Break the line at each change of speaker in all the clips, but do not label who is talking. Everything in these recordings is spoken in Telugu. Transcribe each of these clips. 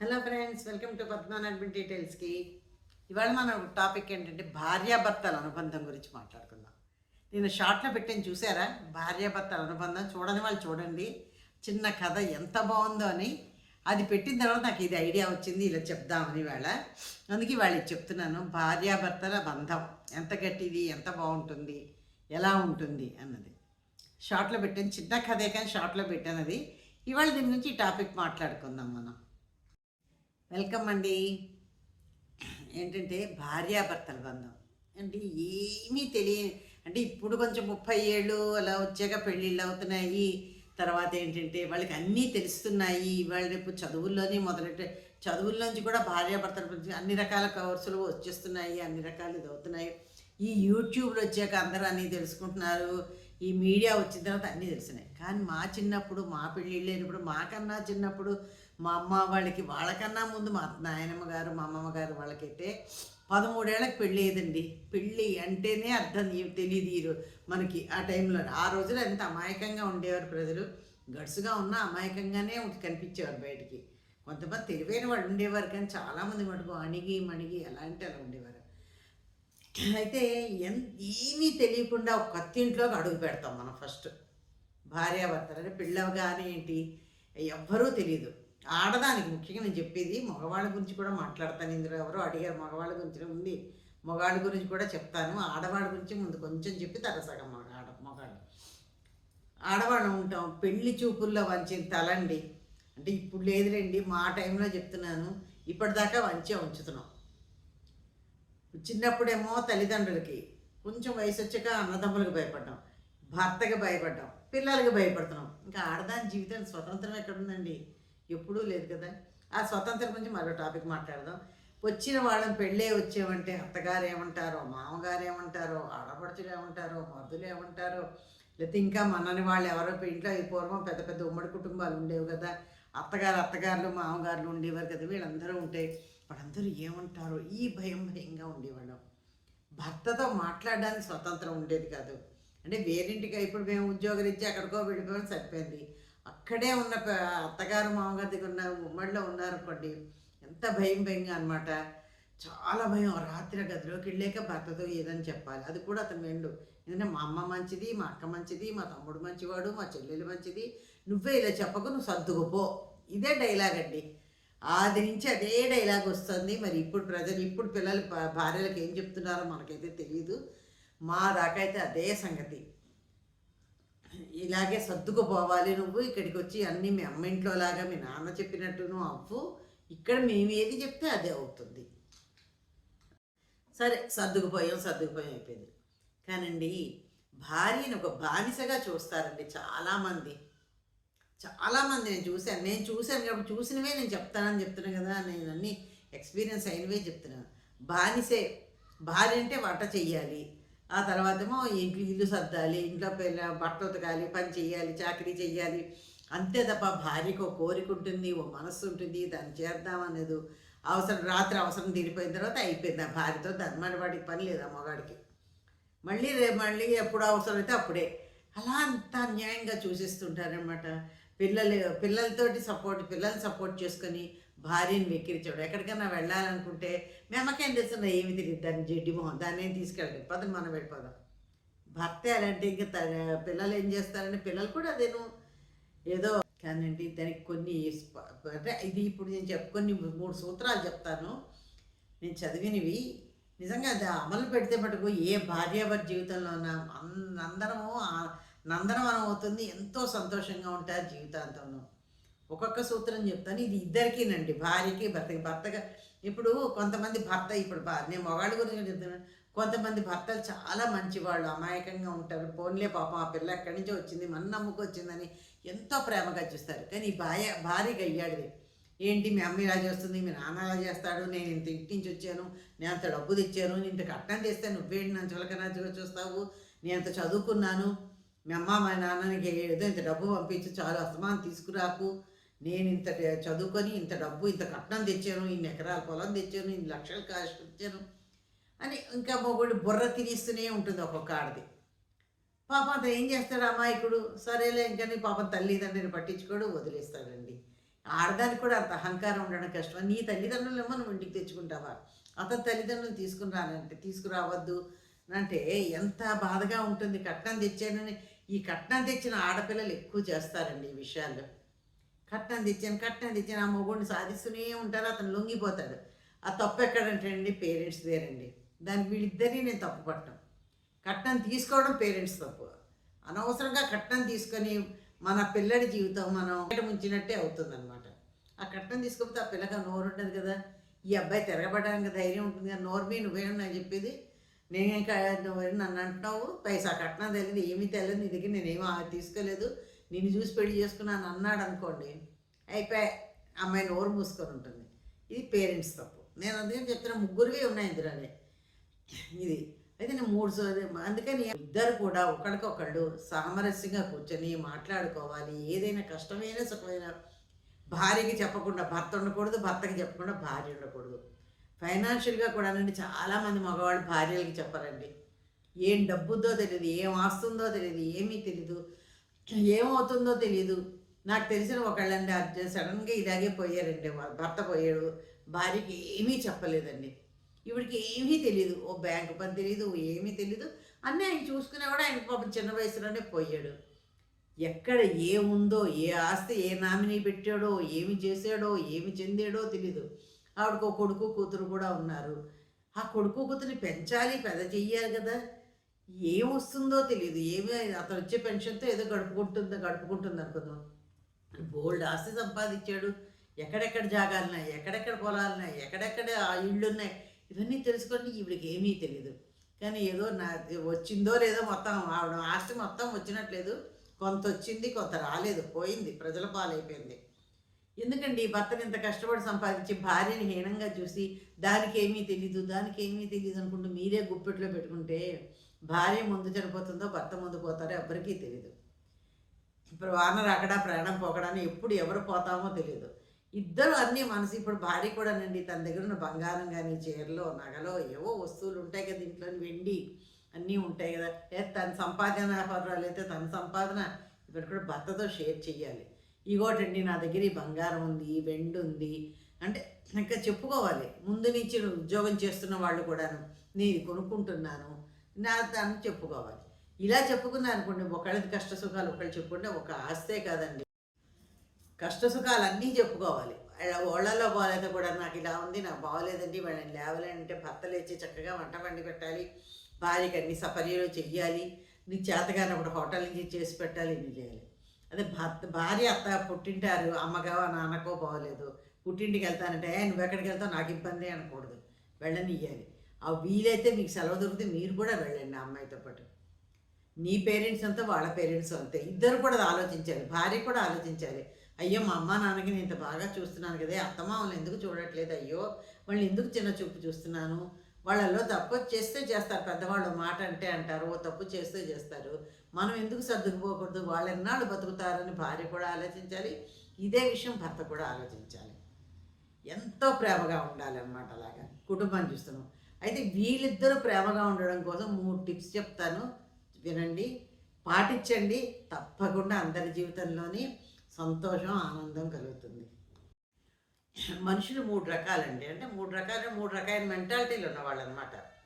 Hello friends welcome to Padmanabha డీటెయిల్స్కి ఇవాళ మన టాపిక్ ఏంటంటే భార్యాభర్తల అనుబంధం గురించి మాట్లాడుకుందాం. నేను షార్ట్లో పెట్టాను చూసారా? భార్యాభర్తల అనుబంధం చూడని వాళ్ళు చూడండి. చిన్న కథ ఎంత బాగుందో అని. అది పెట్టిన తర్వాత నాకు ఇది ఐడియా వచ్చింది ఇలా చెప్దామని వేళ అందుకే వాళ్ళు చెప్తున్నాను భార్యాభర్తల బంధం. ఎంత గట్టిది ఎంత బాగుంటుంది ఎలా ఉంటుంది అన్నది. షార్ట్లో పెట్టాను చిన్న కథే కానీ షార్ట్లో పెట్టాను అది. ఇవాళ దీని నుంచి ఈ టాపిక్ మాట్లాడుకుందాం మనం. వెల్కమ్ అండి ఏంటంటే భార్యాభర్తల బంధం. అంటే ఏమీ తెలియ అంటే ఇప్పుడు కొంచెం ముప్పై ఏళ్ళు అలా వచ్చాక పెళ్ళిళ్ళు అవుతున్నాయి. తర్వాత ఏంటంటే వాళ్ళకి అన్నీ తెలుస్తున్నాయి. వాళ్ళు రేపు చదువుల్లోనే మొదలెట్టే చదువుల్లోంచి కూడా భార్యాభర్తల గురించి అన్ని రకాల కోర్సులు వచ్చేస్తున్నాయి. అన్ని రకాలు ఇది అవుతున్నాయి ఈ యూట్యూబ్లో వచ్చాక అందరూ అన్నీ తెలుసుకుంటున్నారు. ఈ మీడియా వచ్చిన తర్వాత అన్నీ తెలిసినాయి కానీ మా చిన్నప్పుడు మా పెళ్ళిళ్ళు లేనప్పుడు మాకన్నా చిన్నప్పుడు మా అమ్మ వాళ్ళకి వాళ్ళకన్నా ముందు మా నాయనమ్మ గారు మా అమ్మమ్మ గారు వాళ్ళకైతే పదమూడేళ్ళకి పెళ్ళి అయ్యేదండి. పెళ్ళి అంటేనే అర్థం తెలియదు ఈ మనకి ఆ టైంలో. ఆ రోజులు ఎంత అమాయకంగా ఉండేవారు ప్రజలు. గడుసుగా ఉన్న అమాయకంగానే కనిపించేవారు బయటికి. కొంతమంది తెలివైన వాళ్ళు ఉండేవారు కానీ చాలామంది మటుకు అణిగి మణిగి ఎలా అంటే అలా ఉండేవారు. అయితే ఎన్ ఏమీ తెలియకుండా ఒక కత్తింట్లోకి అడుగు పెడతాం మనం ఫస్ట్. భార్యాభర్తలు అంటే పిల్లవగానే ఏంటి? ఎవ్వరూ తెలియదు ఆడదానికి ముఖ్యంగా నేను చెప్పేది మగవాళ్ళ గురించి కూడా మాట్లాడతాను. ఇందులో ఎవరో అడిగారు మగవాళ్ళ గురించి ఉంది. మగాడి గురించి కూడా చెప్తాను. ఆడవాళ్ళ గురించి ముందు కొంచెం చెప్పి తరసగం మగ ఆడ మగాడు ఆడవాళ్ళం ఉంటాం. పెళ్ళి చూపుల్లో వంచిన తలండి. అంటే ఇప్పుడు లేదులేండి మా టైంలో చెప్తున్నాను. ఇప్పటిదాకా వంచే ఉంచుతున్నాం. చిన్నప్పుడేమో తల్లిదండ్రులకి కొంచెం వయసు వచ్చాక అన్నదమ్ములకు భయపడ్డాం. భర్తకి భయపడ్డాం. పిల్లలకి భయపడుతున్నాం. ఇంకా ఆడదాని జీవితం స్వతంత్రం ఎక్కడుందండి? ఎప్పుడూ లేదు కదా. ఆ స్వతంత్రం గురించి మరో టాపిక్ మాట్లాడదాం. వచ్చిన వాళ్ళని పెళ్ళే వచ్చేవంటే అత్తగారు ఏమంటారో మామగారు ఏమంటారో ఆడపడుచులు ఏమంటారో మద్దులు ఏమంటారో లేకపోతే ఇంకా మనని వాళ్ళు ఎవరో ఇంట్లో ఈ పూర్వం పెద్ద పెద్ద ఉమ్మడి కుటుంబాలు ఉండేవి కదా. అత్తగారు అత్తగారులు మామగారులు ఉండేవారు కదా. వీళ్ళందరూ ఉంటే వాళ్ళందరూ ఏమంటారో ఈ భయం భయంగా ఉండేవాళ్ళం. భర్తతో మాట్లాడడానికి స్వతంత్రం ఉండేది కాదు. అంటే వేరింటికి ఇప్పుడు మేము ఉద్యోగరీత్యా ఇచ్చి ఎక్కడికో వెళ్ళిపోవడం సరిపోయింది. అక్కడే ఉన్న అత్తగారు మామగారి దగ్గర ఉన్న ఉమ్మడిలో ఉన్నారనుకోండి ఎంత భయం భయంగా అనమాట చాలా భయం. రాత్రి గదిలోకి వెళ్ళాక భర్తతో ఏదని చెప్పాలి. అది కూడా అతను వెండు ఎందుకంటే మా అమ్మ మంచిది మా అక్క మంచిది మా తమ్ముడు మంచివాడు మా చెల్లెలు మంచిది. నువ్వే ఇలా చెప్పకు నువ్వు సర్దుకుపో ఇదే డైలాగ్ అండి. ఆది నుంచి అదే డైలాగ్ వస్తుంది. మరి ఇప్పుడు ప్రజలు ఇప్పుడు పిల్లలు భార్యలకు ఏం చెప్తున్నారో మనకైతే తెలియదు మా దాకా అయితే అదే సంగతి. ఇలాగే సర్దుకుపోవాలి నువ్వు. ఇక్కడికి వచ్చి అన్నీ మీ అమ్మ లాగా మీ నాన్న చెప్పినట్టు నువ్వు అవ్వు. ఇక్కడ మేము ఏది చెప్తే అదే అవుతుంది. సరే సర్దుకుపోయాం సర్దుకుపోయాం అయిపోయింది. కానండి భార్యను ఒక బానిసగా చూస్తారండి చాలామంది. చాలామంది నేను చూశాను. నేను చూశాను కాబట్టి చూసినవే నేను చెప్తానని చెప్తున్నాను కదా నేను అన్ని ఎక్స్పీరియన్స్ అయినవే చెప్తున్నాను. బానిసే భార్య అంటే వంట చెయ్యాలి. ఆ తర్వాత ఏమో ఇంట్లో ఇల్లు సర్దాలి ఇంట్లో పిల్ల బట్టలు ఉతకాలి పని చేయాలి చాకరీ చెయ్యాలి అంతే తప్ప భార్యకు ఒక కోరిక ఉంటుంది ఓ మనస్సు ఉంటుంది దాన్ని చేద్దాం అనేది అవసరం రాత్రి అవసరం తీరిపోయిన తర్వాత అయిపోయింది. ఆ భార్యతో దాని వాడికి పని లేదు ఆ మగాడికి మళ్ళీ రేపు మళ్ళీ ఎప్పుడు అవసరమైతే అప్పుడే. అలా అంత అన్యాయంగా చూసిస్తుంటారనమాట పిల్లలు పిల్లలతోటి సపోర్ట్ పిల్లల్ని సపోర్ట్ చేసుకొని భార్యని వెక్కిరించాడు ఎక్కడికైనా వెళ్ళాలనుకుంటే మేమకేం తెలుస్తున్నా ఏమి తెలియదు దాన్ని జడ్డి మొహం దాన్ని ఏం తీసుకెళ్ళండి పదం మనం వెళ్ళిపోదాం. భర్త అలాంటి ఇంకా పిల్లలు ఏం చేస్తారంటే పిల్లలు కూడా అదేను ఏదో కానండి దానికి కొన్ని అంటే ఇది ఇప్పుడు నేను చెప్పు కొన్ని మూడు సూత్రాలు చెప్తాను. నేను చదివినవి. నిజంగా అది అమలు పెడితే మటుకు ఏ భార్యాభర్త జీవితంలో ఉన్న అందరము నందనవనం అవుతుంది. ఎంతో సంతోషంగా ఉంటారు జీవితాంతంలో. ఒక్కొక్క సూత్రం చెప్తాను. ఇది ఇద్దరికీనండి. భార్యకి భర్తకి. భర్తగా ఇప్పుడు కొంతమంది భర్త ఇప్పుడు నేను మగాళ్ళ గురించి చెప్తున్నాను కొంతమంది భర్తలు చాలా మంచివాళ్ళు అమాయకంగా ఉంటారు. పోన్లే పాపం ఆ పిల్ల ఎక్కడి నుంచో వచ్చింది మన నమ్ముకు వచ్చిందని ఎంతో ప్రేమగా చూస్తారు. కానీ భార్య భార్యకి అయ్యాడిది. ఏంటి మీ అమ్మ ఇలా చేస్తుంది మీ నాన్న ఇలా చేస్తాడు నేను ఇంత ఇంటి నుంచి వచ్చాను నేను అంత డబ్బు తెచ్చాను నేను ఇంత కట్నం చేస్తే నువ్వేంటి నన్ను చులకనా చూస్తావు? నేను అంత చదువుకున్నాను? మీ అమ్మ మా నాన్నకి ఏదో ఇంత డబ్బు పంపించు చాలు అస్తమానం తీసుకురాకు. నేను ఇంత చదువుకొని ఇంత డబ్బు ఇంత కట్నం తెచ్చాను ఇన్ని ఎకరాల పొలం తెచ్చాను ఇన్ని లక్షలు కాస్ట్ తెచ్చాను అని ఇంకా మొగుడు బుర్ర తినేస్తూనే ఉంటుంది ఒక్కొక్క ఆడది. పాప అతను ఏం చేస్తాడు అమాయకుడు? సరేలే ఇంకా పాపం తల్లిదండ్రిని పట్టించుకోడు వదిలేస్తాడండి. ఆడదానికి కూడా అంత అహంకారం ఉండడం కష్టం. నీ తల్లిదండ్రులు ఏమో నువ్వు ఇంటికి తెచ్చుకుంటావా? అతని తల్లిదండ్రులు తీసుకురానంటే తీసుకురావద్దు అంటే ఎంత బాధగా ఉంటుంది. కట్నం తెచ్చానని ఈ కట్నం తెచ్చిన ఆడపిల్లలు ఎక్కువ చేస్తారండి ఈ విషయాల్లో. కట్నం తెచ్చాను కట్నం తెచ్చాను. ఆ మొగుడిని సాధిస్తూనే ఉంటారు అతను లొంగిపోతాడు. ఆ తప్పు ఎక్కడంటండి పేరెంట్స్ దేరండి దానికి వీళ్ళిద్దరినీ నేను తప్పు పట్టడం కట్నం తీసుకోవడం పేరెంట్స్ తప్పు. అనవసరంగా కట్నం తీసుకొని మన పిల్లడి జీవితం మనం బయట ముంచినట్టే అవుతుందన్నమాట. ఆ కట్నం తీసుకోకపోతే ఆ పిల్లగా నోరు ఉంటుంది కదా. ఈ అబ్బాయి తిరగబడడానికి ధైర్యం ఉంటుంది కదా. నోరు మీ నువ్వేమన్నా చెప్పేది. నేను ఇంకా నువ్వు నన్ను అంటున్నావు పైసా కట్నం తెలియదు ఏమీ తెలియదు నీ దగ్గర నేనేమీ తీసుకోలేదు. నిన్ను చూసి పెళ్ళి చేసుకున్నాను అన్నాడు అనుకోండి అయిపోయి అమ్మాయి నోరు మూసుకొని ఉంటుంది. ఇది పేరెంట్స్ తప్పు. నేను అందుకని చెప్తున్నా ముగ్గురువే ఉన్నాయి ఇందులోనే. ఇది అయితే నేను మూడు సో అందుకని ఇద్దరు కూడా ఒకరికొకళ్ళు సామరస్యంగా కూర్చొని మాట్లాడుకోవాలి. ఏదైనా కష్టమైన సుఖమైన భార్యకి చెప్పకుండా భర్త ఉండకూడదు భర్తకి చెప్పకుండా భార్య ఉండకూడదు. ఫైనాన్షియల్గా కూడా చాలామంది మగవాళ్ళు భార్యలకి చెప్పారండి. ఏం డబ్బుందో తెలియదు ఏం ఆస్తుందో తెలియదు ఏమీ తెలీదు. ఏమవుతుందో తెలియదు నాకు తెలిసిన ఒకళ్ళండి అర్జెంట్ సడన్గా ఇలాగే పోయారండి. వాళ్ళ భర్త పోయాడు. భార్యకి ఏమీ చెప్పలేదండి. ఇవిడికి ఏమీ తెలియదు ఓ బ్యాంకు పని తెలియదు ఏమీ తెలియదు అన్నీ ఆయన చూసుకునేవాడు ఆయన పాపం చిన్న వయసులోనే పోయాడు. ఎక్కడ ఏముందో ఉందో ఏ ఆస్తి ఏ నామినీ పెట్టాడో ఏమి చేశాడో ఏమి చెందాడో తెలీదు. ఆవిడకు కొడుకు కూతురు కూడా ఉన్నారు. ఆ కొడుకు కూతురిని పెంచాలి పెద్ద చెయ్యాలి కదా. ఏం వస్తుందో తెలియదు ఏమి అతను వచ్చే పెన్షన్తో ఏదో గడుపుకుంటుందో గడుపుకుంటుంది అనుకుందాం. బోల్డ్ ఆస్తి సంపాదించాడు. ఎక్కడెక్కడ జాగాలున్నాయి ఎక్కడెక్కడ పొలాలున్నాయి ఎక్కడెక్కడ ఆ ఇళ్ళు ఉన్నాయి ఇవన్నీ తెలుసుకొని ఈవిడికి ఏమీ తెలియదు కానీ ఏదో నా వచ్చిందో లేదో మొత్తం ఆవిడ ఆస్తి మొత్తం వచ్చినట్లేదు. కొంత వచ్చింది కొంత రాలేదు. పోయింది ప్రజల పాలైపోయింది. ఎందుకండి ఈ భర్తను ఇంత కష్టపడి సంపాదించి భార్యని హీనంగా చూసి దానికి ఏమీ తెలీదు దానికి ఏమీ తెలియదు అనుకుంటూ మీరే గుప్పెట్లో పెట్టుకుంటే భార్య ముందు చనిపోతుందో భర్త ముందు పోతారో ఎవ్వరికీ తెలియదు ఇప్పుడు వాన రాకడా ప్రయాణం పోకడాని ఎప్పుడు ఎవరు పోతామో తెలియదు ఇద్దరు అన్నీ మనసు ఇప్పుడు భార్య కూడా నండి తన దగ్గర ఉన్న బంగారం కానీ చీరలో నగలో ఏవో వస్తువులు ఉంటాయి కదా ఇంట్లో వెండి అన్నీ ఉంటాయి కదా. లేదా తన సంపాదన వ్యాపారాలు అయితే తన సంపాదన ఇప్పుడు కూడా భర్తతో షేర్ చేయాలి ఇగోటండి నా దగ్గర ఈ బంగారం ఉంది ఈ వెండి ఉంది అంటే ఇంకా చెప్పుకోవాలి. ముందు నుంచి ఉద్యోగం చేస్తున్న వాళ్ళు కూడాను నేను కొనుక్కుంటున్నాను నా దాన్ని చెప్పుకోవాలి. ఇలా చెప్పుకున్నా అనుకోండి ఒకళ్ళది కష్ట సుఖాలు ఒకళ్ళు చెప్పుకుంటే ఒక ఆస్తే కాదండి. కష్టసుఖాలు అన్నీ చెప్పుకోవాలి. ఓళ్ళల్లో బాగాలేదు కూడా నాకు ఇలా ఉంది నాకు బాగోలేదండి వాళ్ళని లేవలేనంటే భర్త లేచి చక్కగా వంట వండి పెట్టాలి. భార్యకి అన్ని సపర్యలు చెయ్యాలి. నీ చేతగానప్పుడు హోటల్ నుంచి చేసి పెట్టాలి ఇన్ని చేయాలి. అదే భర్త భార్య అత్త పుట్టింటారు అమ్మగా నాన్నకో బాగోలేదు. పుట్టింటికి వెళ్తానంటే నువ్వు ఎక్కడికి వెళ్తావు? నాకు ఇబ్బంది అనకూడదు. వెళ్ళనియ్యాలి. ఆ వీలైతే మీకు సెలవు దొరికితే మీరు కూడా వెళ్ళండి ఆ అమ్మాయితో పాటు. నీ పేరెంట్స్ అంతా వాళ్ళ పేరెంట్స్ అంతే. ఇద్దరు కూడా ఆలోచించాలి. భార్య కూడా ఆలోచించాలి. అయ్యో మా అమ్మ నాన్నకి నేను ఇంత బాగా చూస్తున్నాను కదా. వాళ్ళని ఎందుకు చూడట్లేదు? అయ్యో వాళ్ళని ఎందుకు చిన్న చూపు చూస్తున్నాను? వాళ్ళల్లో తప్పు చేస్తే చేస్తారు. పెద్దవాళ్ళు మాట అంటే అంటారు. ఓ తప్పు చేస్తే చేస్తారు. మనం ఎందుకు సర్దుకుపోకూడదు? వాళ్ళు ఎన్నాళ్ళు బతుకుతారని భార్య కూడా ఆలోచించాలి. ఇదే విషయం భర్త కూడా ఆలోచించాలి. ఎంతో ప్రేమగా ఉండాలి అన్నమాట అలాగా. కుటుంబాన్ని చూస్తున్నాం. అయితే వీళ్ళిద్దరూ ప్రేమగా ఉండడం కోసం మూడు టిప్స్ చెప్తాను. వినండి పాటించండి. తప్పకుండా అందరి జీవితంలోని సంతోషం ఆనందం కలుగుతుంది. మనుషులు మూడు రకాలండి. అంటే మూడు రకాల మూడు రకాల మెంటాలిటీలు ఉన్నవాళ్ళు అనమాట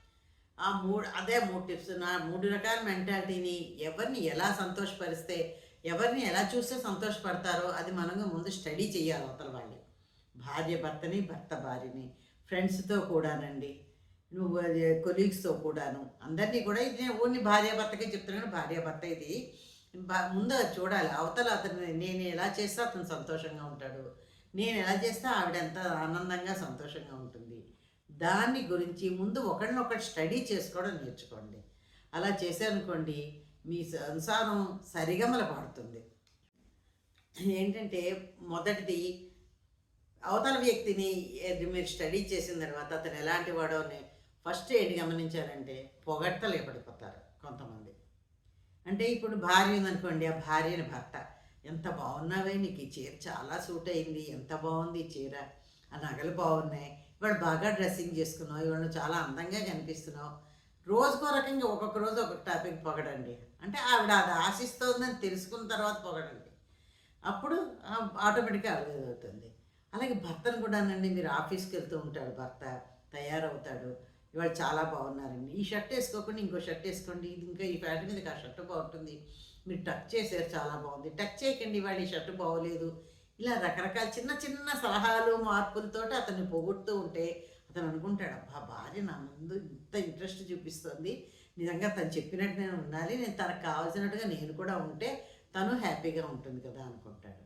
ఆ మూడు అదే మూడు టిప్స్ నా మూడు రకాల మెంటాలిటీని ఎవరిని ఎలా సంతోషపరిస్తే ఎవరిని ఎలా చూస్తే సంతోషపడతారో అది మనంగా ముందు స్టడీ చేయాలి అవతల వాళ్ళు. భార్య భర్తని భర్త భార్యని ఫ్రెండ్స్తో కూడానండి. నువ్వు అది కొలీగ్స్తో కూడాను. అందరినీ కూడా ఇది నేను ఓన్లీ భార్యాభర్తకే చెప్తున్నాను. భార్యాభర్త ఇది. ముందు అది చూడాలి. అవతల అతను నేను ఎలా చేస్తే అతను సంతోషంగా ఉంటాడు. నేను ఎలా చేస్తే ఆవిడ ఎంత ఆనందంగా సంతోషంగా ఉంటుంది. దాన్ని గురించి ముందు ఒకరినొకటి స్టడీ చేసుకోవడం నేర్చుకోండి. అలా చేశారనుకోండి మీ సంసారం సరిగమల పాడుతుంది ఏంటంటే మొదటిది అవతల వ్యక్తిని మీరు స్టడీ చేసిన తర్వాత అతను ఎలాంటి వాడో ఫస్ట్ ఏంటి గమనించారంటే పొగట్టలే పడిపోతారు కొంతమంది. అంటే ఇప్పుడు భార్య ఉందనుకోండి ఆ భార్యని భర్త ఎంత బాగున్నావే నీకు ఈ చీర చాలా సూట్ అయింది ఎంత బాగుంది ఈ చీర ఆ నగలు బాగున్నాయి ఇవాళ బాగా డ్రెస్సింగ్ చేసుకున్నావు ఇవాళ చాలా అందంగా కనిపిస్తున్నావు. రోజుకో రకంగా ఒక్కొక్క రోజు ఒక్కొక్క టాపిక్ పొగడండి. అంటే ఆవిడ అది ఆశిస్తోందని తెలుసుకున్న తర్వాత పొగడండి. అప్పుడు ఆటోమేటిక్గా అవుతుంది అలాగే భర్తను కూడానండి మీరు ఆఫీస్కి వెళ్తూ ఉంటాడు భర్త తయారవుతాడు ఇవాళ చాలా బాగున్నారండి. ఈ షర్ట్ వేసుకోకుండా ఇంకో షర్ట్ వేసుకోండి. ఇది ఇంకా ఈ ప్యాంట్ మీద ఆ షర్ట్ బాగుంటుంది. మీరు టచ్ చేశారు చాలా బాగుంది. టచ్ చేయకండి ఇవాళ ఈ షర్ట్ బాగోలేదు. ఇలా రకరకాల చిన్న చిన్న సలహాలు మార్పులతో అతన్ని పొగుడుతూ ఉంటే అతను అనుకుంటాడు అబ్బా భార్య నా ముందు ఇంత ఇంట్రెస్ట్ చూపిస్తుంది. నిజంగా తను చెప్పినట్టు నేను ఉండాలి. నేను తనకు కావాల్సినట్టుగా నేను కూడా ఉంటే తను హ్యాపీగా ఉంటుంది కదా అనుకుంటాడు.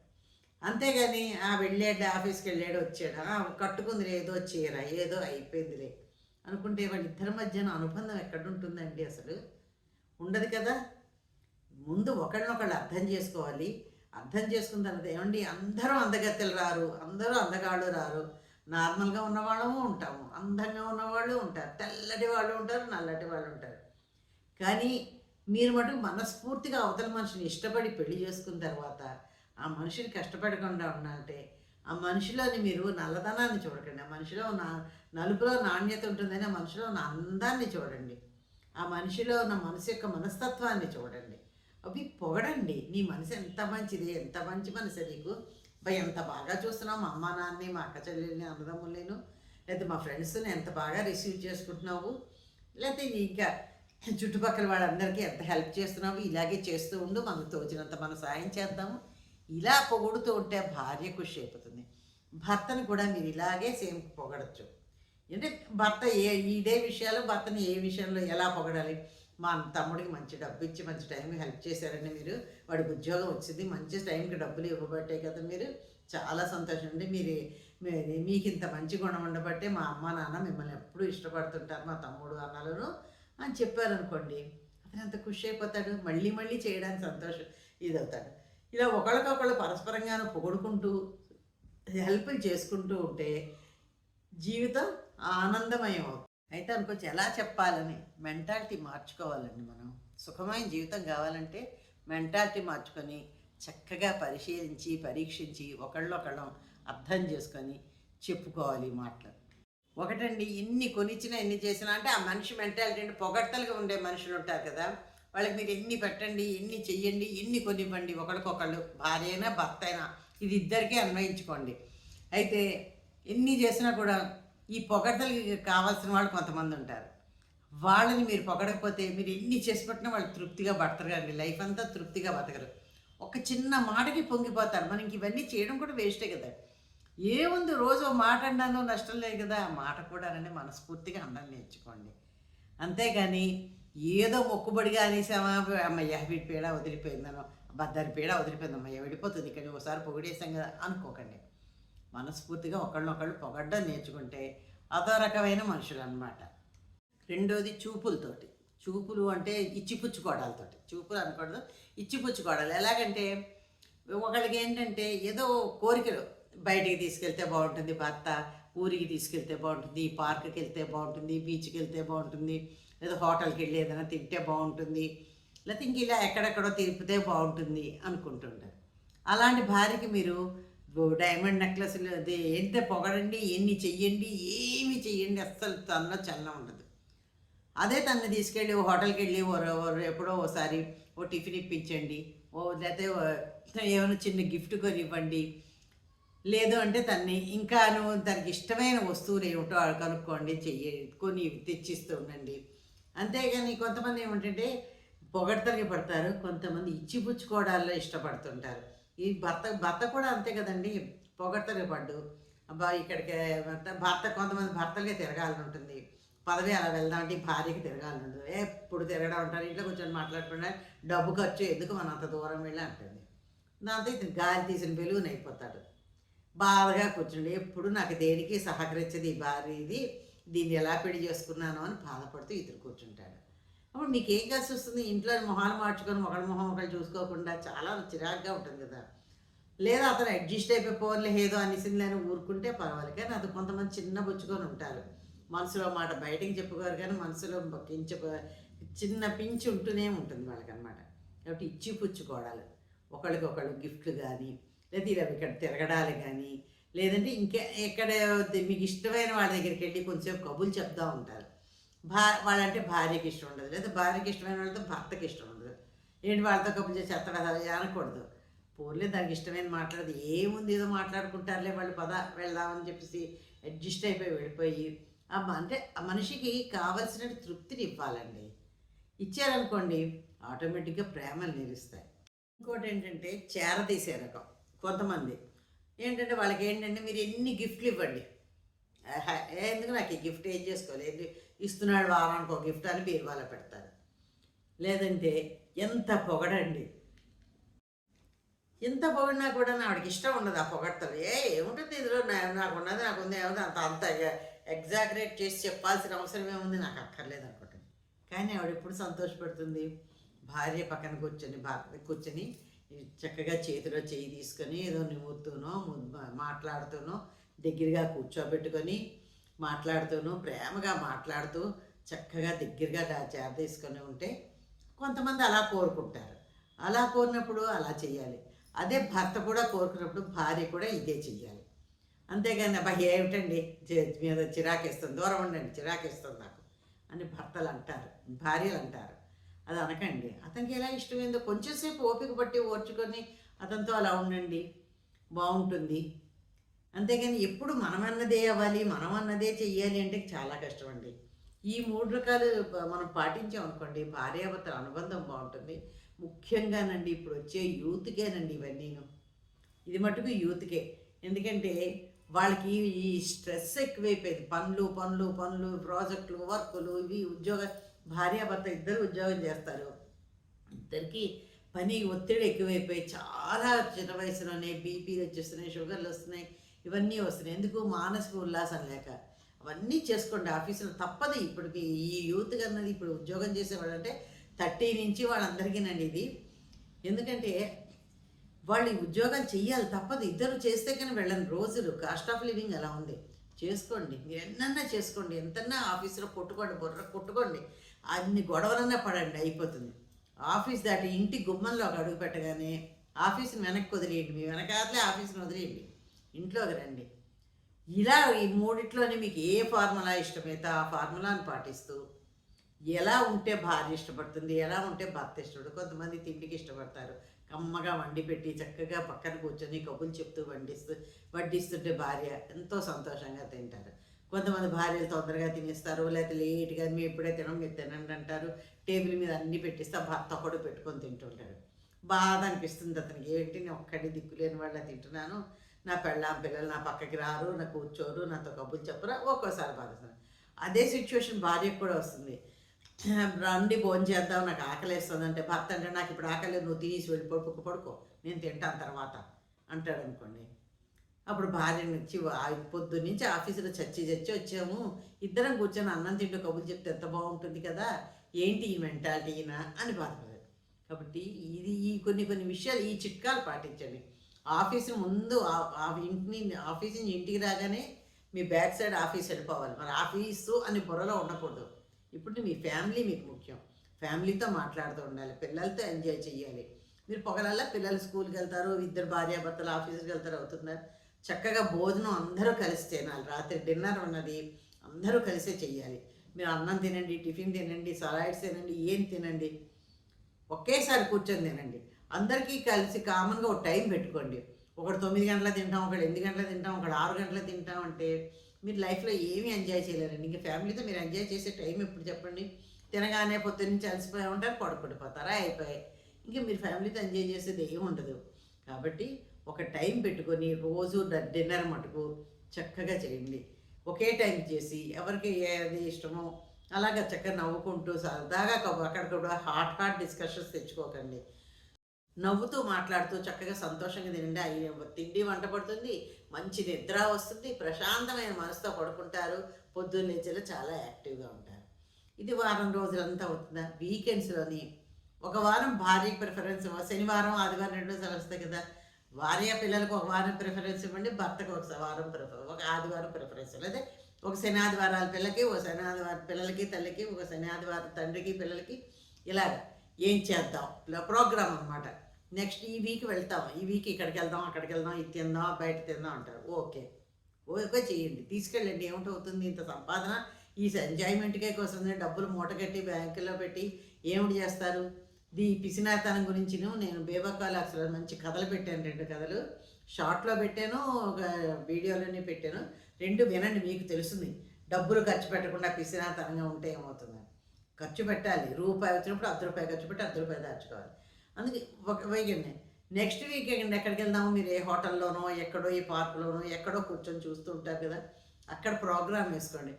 అంతేగాని ఆ వెళ్ళాడు ఆఫీస్కి వెళ్ళాడు వచ్చాడు. కట్టుకుంది ఏదో చీర ఏదో అయిపోయిందిలే. అనుకుంటే వాళ్ళిద్దరి మధ్యన అనుబంధం ఎక్కడ ఉంటుందండి అసలు? ఉండదు కదా. ముందు ఒకళ్ళనొకళ్ళు అర్థం చేసుకోవాలి. అర్థం చేసుకున్న తర్వాత ఏమండి? అందరూ అందగత్తెలు రారు. అందరూ అందగాళ్ళు రారు. నార్మల్గా ఉన్నవాళ్ళము ఉంటాము. అందంగా ఉన్నవాళ్ళు ఉంటారు. తెల్లటి వాళ్ళు ఉంటారు నల్లటి వాళ్ళు ఉంటారు. కానీ మీరు మటుకు మనస్ఫూర్తిగా అవతల మనిషిని ఇష్టపడి పెళ్ళి చేసుకున్న తర్వాత ఆ మనిషిని కష్టపడకుండా ఉండాలంటే ఆ మనిషిలోని మీరు నల్లదనాన్ని చూడకండి. ఆ మనిషిలో నా నలుపులో నాణ్యత ఉంటుందని ఆ మనిషిలో ఉన్న అందాన్ని చూడండి. ఆ మనిషిలో ఉన్న మనసు యొక్క మనస్తత్వాన్ని చూడండి. అవి పొగడండి. నీ మనసు ఎంత మంచిది? ఎంత మంచి మనసు నీకు? భయ ఎంత బాగా చూస్తున్నావు? మా అమ్మ నాన్నని మా అక్క చెల్లెల్ని అన్నదమ్ములేను లేకపోతే మా ఫ్రెండ్స్ని ఎంత బాగా రిసీవ్ చేసుకుంటున్నావు? లేకపోతే ఇంకా చుట్టుపక్కల వాళ్ళందరికీ ఎంత హెల్ప్ చేస్తున్నావు? ఇలాగే చేస్తూ ఉండు. మనకు తోచినంత మనం సాయం చేద్దాము. ఇలా పొగుడుతూ ఉంటే భార్య ఖుషి అయిపోతుంది. భర్తను కూడా మీరు ఇలాగే సేమ్ పొగడచ్చు. అంటే భర్త ఏ ఇదే విషయాలు భర్తని ఏ విషయంలో ఎలా పొగడాలి? మా తమ్ముడికి మంచి డబ్బు ఇచ్చి మంచి టైంకి హెల్ప్ చేశారండి మీరు. వాడికి ఉద్యోగం వచ్చింది మంచి టైంకి డబ్బులు ఇవ్వబట్టే కదా మీరు. చాలా సంతోషం అండి. మీరు మీకు ఇంత మంచి గుణం ఉండబట్టే మా అమ్మ నాన్న మిమ్మల్ని ఎప్పుడూ ఇష్టపడుతుంటారు మా తమ్ముడు అన్నలను అని చెప్పారనుకోండి అతను ఎంత ఖుషి అయిపోతాడు. మళ్ళీ మళ్ళీ చేయడానికి సంతోషం ఇదవుతాడు. ఇలా ఒకళ్ళకొకళ్ళు పరస్పరంగాను పొగుడుకుంటూ హెల్ప్లు చేసుకుంటూ ఉంటే జీవితం ఆనందమయం అవుతుంది. అయితే అనుకోవచ్చు ఎలా చెప్పాలని మెంటాలిటీ మార్చుకోవాలండి మనం. సుఖమైన జీవితం కావాలంటే మెంటాలిటీ మార్చుకొని చక్కగా పరిశీలించి పరీక్షించి ఒకళ్ళొకళ్ళం అర్థం చేసుకొని చెప్పుకోవాలి మాటలు. ఒకటండి ఎన్ని కొనిచ్చినా ఎన్ని చేసినా అంటే ఆ మనిషి మెంటాలిటీ అంటే పొగడ్తలుగా ఉండే మనుషులు ఉంటారు కదా. వాళ్ళకి మీరు ఎన్ని పెట్టండి ఎన్ని చెయ్యండి ఎన్ని కొనివ్వండి ఒకరికొకళ్ళు భార్య అయినా భర్త అయినా ఇది ఇద్దరికీ అన్వయించుకోండి. అయితే ఎన్ని చేసినా కూడా ఈ పొగడతలకి కావాల్సిన వాళ్ళు కొంతమంది ఉంటారు. వాళ్ళని మీరు పొగడకపోతే మీరు ఎన్ని చేసి పెట్టినా వాళ్ళు తృప్తిగా బతకరు కదండి. లైఫ్ అంతా తృప్తిగా బతకరు. ఒక చిన్న మాటకి పొంగిపోతారు. మనకి ఇవన్నీ చేయడం కూడా వేస్టే కదా. ఏముంది రోజు మాట అన్నాను నష్టం లేదు కదా. ఆ మాట కూడా మనస్ఫూర్తిగా అన్నం నేర్చుకోండి. అంతేగాని ఏదో మొక్కుబడిగా అనేసామా? అమ్మయ్య వీడి పీడ వదిలిపోయిందనో. బద్దరి పీడ వదిలిపోయింది. అమ్మయ్య వెళ్ళిపోతుంది ఇక్కడ ఒకసారి పొగిడేసాం కదా అనుకోకండి. మనస్ఫూర్తిగా ఒకళ్ళనొకళ్ళు పొగడ్డం నేర్చుకుంటే అదో రకమైన మనుషులు అన్నమాట రెండోది చూపులతోటి. చూపులు అంటే ఇచ్చిపుచ్చుకోవడాలతోటి చూపులు అనకూడదు ఇచ్చిపుచ్చుకోవడాలు ఎలాగంటే ఒకళ్ళకి ఏంటంటే ఏదో కోరికలు. బయటికి తీసుకెళ్తే బాగుంటుంది భర్త ఊరికి తీసుకెళ్తే బాగుంటుంది పార్క్కి వెళ్తే బాగుంటుంది బీచ్కి వెళ్తే బాగుంటుంది. లేదా హోటల్కి వెళ్ళి ఏదైనా తింటే బాగుంటుంది లేకపోతే ఇంక ఇలా ఎక్కడెక్కడో తిరిపితే బాగుంటుంది అనుకుంటుంటారు. అలాంటి భార్యకి మీరు డైమండ్ నెక్లెస్లు అది ఎంత పొగడండి ఎన్ని చెయ్యండి ఏమి చెయ్యండి అస్సలు తనలో చలనం ఉండదు. అదే తనని తీసుకెళ్ళి ఓ హోటల్కి వెళ్ళి ఓ ఎప్పుడో ఒకసారి ఓ టిఫిన్ ఇప్పించండి ఓ లేకపోతే ఏమైనా చిన్న గిఫ్ట్ కొని ఇవ్వండి లేదు అంటే తన్ని ఇంకాను దానికి ఇష్టమైన వస్తువులు ఏమిటో కనుక్కోండి చెయ్యి కొని తెచ్చిస్తూ ఉండండి. అంతేగాని కొంతమంది ఏమిటంటే పొగడతలకి పడతారు కొంతమంది ఇచ్చిపుచ్చుకోవడాల్లో ఇష్టపడుతుంటారు. ఈ భర్త భర్త కూడా అంతే కదండి పొగడతలకి పడ్డు. అబ్బా ఇక్కడికి భర్త భర్త కొంతమంది భర్తలకే తిరగాలని ఉంటుంది. పదవి అలా వెళ్దామంటే ఈ భార్యకి తిరగాలని ఉంటుంది ఎప్పుడు తిరగడం ఉంటారు ఇంట్లో కూర్చొని మాట్లాడుకుంటే డబ్బు ఖర్చు ఎందుకు మనం అంత దూరం వెళ్ళి అంటుంది. దాంతో ఇతను గాలి తీసిన బెలూన్ బాధగా కూర్చుండి. ఎప్పుడు నాకు దేనికి సహకరించదు ఈ భార్య ఇది. దీన్ని ఎలా పెళ్ళి చేసుకున్నాను అని బాధపడుతూ ఇతరు కూర్చుంటాడు అప్పుడు మీకు ఏం కలిసి వస్తుంది? ఇంట్లో మొహాలు మార్చుకొని ఒకళ్ళ మొహం ఒకళ్ళు చూసుకోకుండా చాలా చిరాగ్గా ఉంటుంది కదా. లేదా అతను అడ్జస్ట్ అయిపోయి పోన్లే ఏదో అనేసింది అని ఊరుకుంటే పర్వాలేదు కానీ అది కొంతమంది చిన్న బుచ్చుకొని ఉంటారు. మనసులో మాట బయటకి చెప్పుకోరు కానీ మనసులో కించ చిన్న పించి ఉంటూనే ఉంటుంది వాళ్ళకనమాట కాబట్టి ఇచ్చి పుచ్చుకోవడాలు ఒకళ్ళకొకళ్ళు గిఫ్ట్లు కానీ లేదా ఇలా ఇక్కడ తిరగడాలు కానీ లేదంటే ఇంకా ఎక్కడ మీకు ఇష్టమైన వాళ్ళ దగ్గరికి వెళ్ళి కొంచెం కబుల్ చెప్తా ఉంటారు. భా వాళ్ళంటే భార్యకి ఇష్టం ఉండదు. లేదా భార్యకి ఇష్టమైన వాళ్ళతో భర్తకి ఇష్టం ఉండదు. ఏంటి వాళ్ళతో కబుల్ చేసి ఎత్తడా అనకూడదు. పోలే దానికి ఇష్టమైన మాట్లాడదు. ఏముంది ఏదో మాట్లాడుకుంటారులే వాళ్ళు పద వెళ్దామని చెప్పేసి అడ్జస్ట్ అయిపోయి వెళ్ళిపోయి అంటే ఆ మనిషికి కావలసిన తృప్తిని ఇవ్వాలండి. ఇచ్చారనుకోండి ఆటోమేటిక్గా ప్రేమలు నిలుస్తాయి. ఇంకోటి ఏంటంటే చేరదీసే రకం. కొంతమంది ఏంటంటే వాళ్ళకి ఏంటంటే మీరు ఎన్ని గిఫ్ట్లు ఇవ్వండి. ఎందుకు నాకు ఈ గిఫ్ట్ ఏం చేసుకోవాలి? ఏంటి? ఇస్తున్నాడు వారానికి ఒక గిఫ్ట్ అని బీరువాలో పెడతారు. లేదంటే ఎంత పొగడండి. ఎంత పొగిడినా కూడా ఆవిడకి ఇష్టం ఉండదు ఆ పొగడతలు. ఏ ఏముంటుంది ఇందులో? నా- నాకు ఉన్నది నాకు ఉంది ఏముంది? అంత అంత ఎగ్జాగరేట్ చేసి చెప్పాల్సిన అవసరం ఏముంది? నాకు అక్కర్లేదు అనుకుంటుంది. కానీ ఆవిడ ఎప్పుడు సంతోషపడుతుంది? భార్య పక్కన కూర్చొని బా కూర్చొని చక్కగా చేతిలో చేయి తీసుకొని ఏదో నిమురుతూనో మాట్లాడుతూనో దగ్గరగా కూర్చోబెట్టుకొని మాట్లాడుతూనో ప్రేమగా మాట్లాడుతూ చక్కగా దగ్గరగా దా- చేర తీసుకొని ఉంటే కొంతమంది అలా కోరుకుంటారు. అలా కోరినప్పుడు అలా చేయాలి అదే భర్త కూడా కోరుకున్నప్పుడు భార్య కూడా ఇదే చెయ్యాలి. అంతేగాని అబ్బా ఏమిటండి? చే- మీద చిరాకేస్తుంది దూరం ఉండండి చిరాకేస్తుంది నాకు అని భర్తలు అంటారు భార్యలు అంటారు. అది అనకండి. అతనికి ఎలా ఇష్టమైందో కొంచెంసేపు ఓపిక పట్టి ఓర్చుకొని అతనితో అలా ఉండండి. బాగుంటుంది. అంతేగాని ఎప్పుడు మనమన్నదే అవ్వాలి మనం అన్నదే చెయ్యాలి అంటే చాలా కష్టం అండి ఈ మూడు రకాలు మనం పాటించాం అనుకోండి భార్యాభర్తల అనుబంధం బాగుంటుంది. ముఖ్యంగానండి ఇప్పుడు వచ్చే యూత్కేనండి ఇవన్నీను. ఇది మటుకు యూత్కే. ఎందుకంటే వాళ్ళకి ఈ స్ట్రెస్ ఎక్కువైపోయింది. పనులు పనులు పనులు ప్రాజెక్టులు వర్కులు ఇవి ఉద్యోగ భార్యాభర్త ఇద్దరు ఉద్యోగం చేస్తారు. ఇద్దరికి పని ఒత్తిడి ఎక్కువైపోయి చాలా చిన్న వయసులోనే బీపీలు వచ్చేస్తున్నాయి షుగర్లు వస్తున్నాయి ఇవన్నీ వస్తున్నాయి. ఎందుకు? మానసిక ఉల్లాసం లేక. అవన్నీ చేసుకోండి. ఆఫీసులో తప్పదు ఇప్పటికి. ఈ యూత్ కన్నది ఇప్పుడు ఉద్యోగం చేసేవాడు అంటే థర్టీ నుంచి వాళ్ళందరికీనండి ఇది. ఎందుకంటే వాళ్ళు ఉద్యోగాలు చెయ్యాలి తప్పదు. ఇద్దరు చేస్తే కానీ వెళ్ళని. రోజులు కాస్ట్ ఆఫ్ లివింగ్ అలా ఉంది. చేసుకోండి. మీరు ఎన్నన్నా చేసుకోండి. ఎంతన్నా ఆఫీసులో కొట్టుకోండి బుర్ర కొట్టుకోండి. అన్ని గొడవలన్నా పడండి అయిపోతుంది. ఆఫీస్ దాటి ఇంటి గుమ్మంలో ఒక అడుగు పెట్టగానే ఆఫీస్ని వెనక్కి వదిలేయండి మీ వెనకాతలే ఆఫీస్ని వదిలేయండి. ఇంట్లోకి రండి. ఇలా ఈ మూడిట్లోనే మీకు ఏ ఫార్ములా ఇష్టమైతే ఆ ఫార్ములాను పాటిస్తూ ఎలా ఉంటే భార్య ఇష్టపడుతుంది ఎలా ఉంటే భర్త ఇష్టపడు కొంతమంది తిండికి ఇష్టపడతారు. కమ్మగా వండి పెట్టి చక్కగా పక్కన కూర్చొని కబుర్లు చెప్తూ వండిస్తూ వడ్డిస్తుంటే భార్య ఎంతో సంతోషంగా తింటారు. కొంతమంది భార్యలు తొందరగా తినేస్తారు లేకపోతే లేట్గా మేము ఎప్పుడే తినం మీరు తినండి అంటారు. టేబుల్ మీద అన్నీ పెట్టిస్తే భర్త ఒకడు పెట్టుకొని తింటుంటాడు. బాధ అనిపిస్తుంది అతనికి. ఏంటి నేను ఒక్కడి దిక్కులేని వాళ్ళ తింటున్నాను. నా పెళ్ళాం పిల్లలు నా పక్కకి రారు నా కూర్చోరు నాతో కబుర్లు చెప్పరా ఒక్కోసారి బాధిస్తాను అదే సిచ్యువేషన్ భార్యకు కూడా వస్తుంది. రండి భోజనం చేద్దాం నాకు ఆకలేస్తుంది అంటే భర్త అంటే నాకు ఇప్పుడు ఆకలి నువ్వు తినేసి వెళ్ళి పడుకో పడుకో నేను తింటాను తర్వాత అంటాడు అనుకోండి. అప్పుడు భార్య వచ్చి పొద్దు నుంచి ఆఫీసులో చచ్చి చచ్చి వచ్చాము. ఇద్దరం కూర్చొని అన్నం తింటూ కబుర్లు చెప్తే ఎంత బాగుంటుంది కదా? ఏంటి ఈ మెంటాలిటీ ఈయన అని బాధపడదు. కాబట్టి ఇది ఈ కొన్ని కొన్ని విషయాలు ఈ చిట్కాలు పాటించండి. ఆఫీసు ముందు ఆ- ఇంటిని ఆఫీస్ నుంచి ఇంటికి రాగానే మీ బ్యాక్ సైడ్ ఆఫీస్ వెళ్ళిపోవాలి. మరి ఆఫీసు అని బుర్రలో ఉండకూడదు. ఇప్పుడు మీ ఫ్యామిలీ మీకు ముఖ్యం. ఫ్యామిలీతో మాట్లాడుతూ ఉండాలి. పిల్లలతో ఎంజాయ్ చేయాలి. మీరు పొగలల్లా పిల్లలు స్కూల్కి వెళ్తారు ఇద్దరు భార్యాభర్తలు ఆఫీస్కి వెళ్తారు అవుతున్నారు. చక్కగా భోజనం అందరూ కలిసి తినాలి. రాత్రి డిన్నర్ ఉన్నది అందరూ కలిసే చెయ్యాలి. మీరు అన్నం తినండి టిఫిన్ తినండి సలాడ్స్ తినండి ఏం తినండి ఒకేసారి కూర్చొని తినండి. అందరికీ కలిసి కామన్గా ఒక టైం పెట్టుకోండి. ఒకడు తొమ్మిది గంటల తింటాం ఒకడు ఎనిమిది గంటల తింటాం ఒకడు ఆరు గంటల తింటాం అంటే మీరు లైఫ్లో ఏమీ ఎంజాయ్ చేయలేరండి. ఇంకా ఫ్యామిలీతో మీరు ఎంజాయ్ చేసే టైం ఎప్పుడు చెప్పండి? తినగానే పొద్దున్న నుంచి అలసిపోయి ఉంటారు పడుకుండిపోతారా అయిపోయాయి. ఇంకా మీరు ఫ్యామిలీతో ఎంజాయ్ చేసేది ఏమి ఉండదు కాబట్టి ఒక టైం పెట్టుకొని రోజు డిన్నర్ మటుకు చక్కగా చేయండి. ఒకే టైం చేసి ఎవరికి ఏది ఇష్టమో అలాగా చక్కగా నవ్వుకుంటూ సరదాగా అక్కడికి కూడా హాట్ హాట్ డిస్కషన్స్ తెచ్చుకోకండి. నవ్వుతూ మాట్లాడుతూ చక్కగా సంతోషంగా తినండి. అయ్యి తిండి వంట పడుతుంది మంచి నిద్ర వస్తుంది ప్రశాంతమైన మనసుతో పడుకుంటారు పొద్దున్న లేచేలా చాలా యాక్టివ్గా ఉంటారు. ఇది వారం రోజులంతా అవుతుందా? వీకెండ్స్లోని. ఒక వారం భారీ ప్రిఫరెన్స్ శనివారం ఆదివారం రెండు సార్లు వస్తాయి కదా. భార్య పిల్లలకు ఒక వారం ప్రిఫరెన్స్ ఇవ్వండి భర్తకు ఒక వారం ప్రిఫర్ ఒక ఆదివారం ప్రిఫరెన్స్ లేదా ఒక శని ఆదివారాల పిల్లకి ఒక శని ఆదివారం పిల్లలకి తల్లికి ఒక శని ఆదివారం తండ్రికి పిల్లలకి ఇలాగ ఏం చేద్దాం? ప్రోగ్రామ్ అనమాట నెక్స్ట్ ఈ వీక్ వెళ్తాం. ఈ వీక్ ఇక్కడికి వెళ్దాం అక్కడికి వెళ్దాం ఇది తిందాం బయట తిందాం అంటారు. ఓకే. ఓకే చేయండి. తీసుకెళ్ళండి. ఏమిటవుతుంది? ఇంత సంపాదన. ఈ ఎంజాయ్మెంట్కే కోసం డబ్బులు మూట కట్టి బ్యాంకులో పెట్టి ఏమిటి చేస్తారు? ది పిసినాతనం గురించిను నేను బేబకాలు అసలు మంచి కథలు పెట్టాను రెండు కథలు. షార్ట్లో పెట్టాను ఒక వీడియోలోనే పెట్టాను. రెండు వినండి మీకు తెలుస్తుంది. డబ్బులు ఖర్చు పెట్టకుండా పిసినాతనంగా ఉంటే ఏమవుతుంది? ఖర్చు పెట్టాలి. రూపాయి వచ్చినప్పుడు అర్ధ రూపాయి ఖర్చు పెట్టి అర్ధ రూపాయి దాచుకోవాలి. అందుకే ఒక వీకెండ్ నెక్స్ట్ వీక్ ఎక్కడికి వెళ్దాము? మీరు ఏ హోటల్లోనో ఎక్కడో ఈ పార్కులోనో ఎక్కడో కూర్చొని చూస్తూ ఉంటారు కదా. అక్కడ ప్రోగ్రామ్ వేసుకోండి.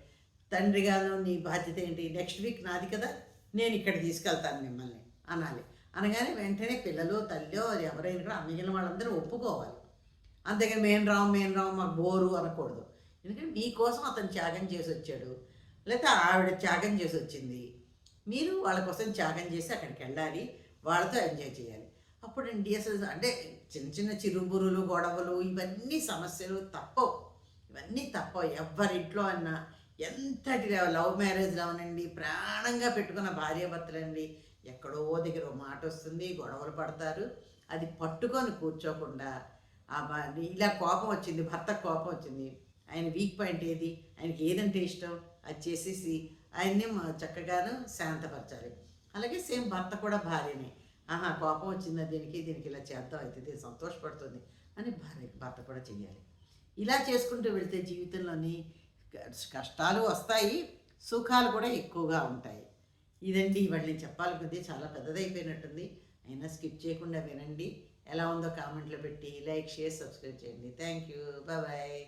తండ్రి గారు నీ బాధ్యత ఏంటి? నెక్స్ట్ వీక్ నాది కదా. నేను ఇక్కడ తీసుకెళ్తాను మిమ్మల్ని. అనాలి. అనగానే వెంటనే పిల్లలు తల్లి ఎవరైనా కూడా మిగిలిన వాళ్ళందరూ ఒప్పుకోవాలి. అంతేగాని మేము రాము మేము రాము మాకు బోరు అనకూడదు. ఎందుకంటే మీకోసం అతను త్యాగం చేసి వచ్చాడు లేకపోతే ఆవిడ త్యాగం చేసి వచ్చింది మీరు వాళ్ళ కోసం త్యాగం చేసి అక్కడికి వెళ్ళాలి. వాళ్ళతో ఎంజాయ్ చేయాలి. అప్పుడు డిఎస్ఎస్ అంటే చిన్న చిన్న చిరుబురులు గొడవలు ఇవన్నీ సమస్యలు తప్పవు. ఇవన్నీ తప్పవు. ఎవరింట్లో అన్నా ఎంతటి లవ్ మ్యారేజ్లో అవనండి ప్రాణంగా పెట్టుకున్న భార్యాభర్తలండి. ఎక్కడో దగ్గర మాట వస్తుంది గొడవలు పడతారు. అది పట్టుకొని కూర్చోకుండా ఆ భార్య ఇలా కోపం వచ్చింది భర్త కోపం వచ్చింది. ఆయన వీక్ పాయింట్ ఏది? ఆయనకి ఏదంటే ఇష్టం? అది చేసేసి ఆయన్ని చక్కగాను శాంతపరచాలి. అలాగే సేమ్ భర్త కూడా భార్యనే. ఆహా కోపం వచ్చిందా దీనికి? దీనికి ఇలా చేద్దాం అయితే దీనికి సంతోషపడుతుంది అని భార్య భర్త కూడా చెయ్యాలి. ఇలా చేసుకుంటూ వెళ్తే జీవితంలోని కష్టాలు వస్తాయి సుఖాలు కూడా ఎక్కువగా ఉంటాయి. ఇదండి ఇవాళ నేను చెప్పాలనుకుంది చాలా పెద్దదైపోయినట్టుంది. అయినా స్కిప్ చేయకుండా వినండి. ఎలా ఉందో కామెంట్లో పెట్టి లైక్ షేర్ సబ్స్క్రైబ్ చేయండి. Thank you. బాయ్.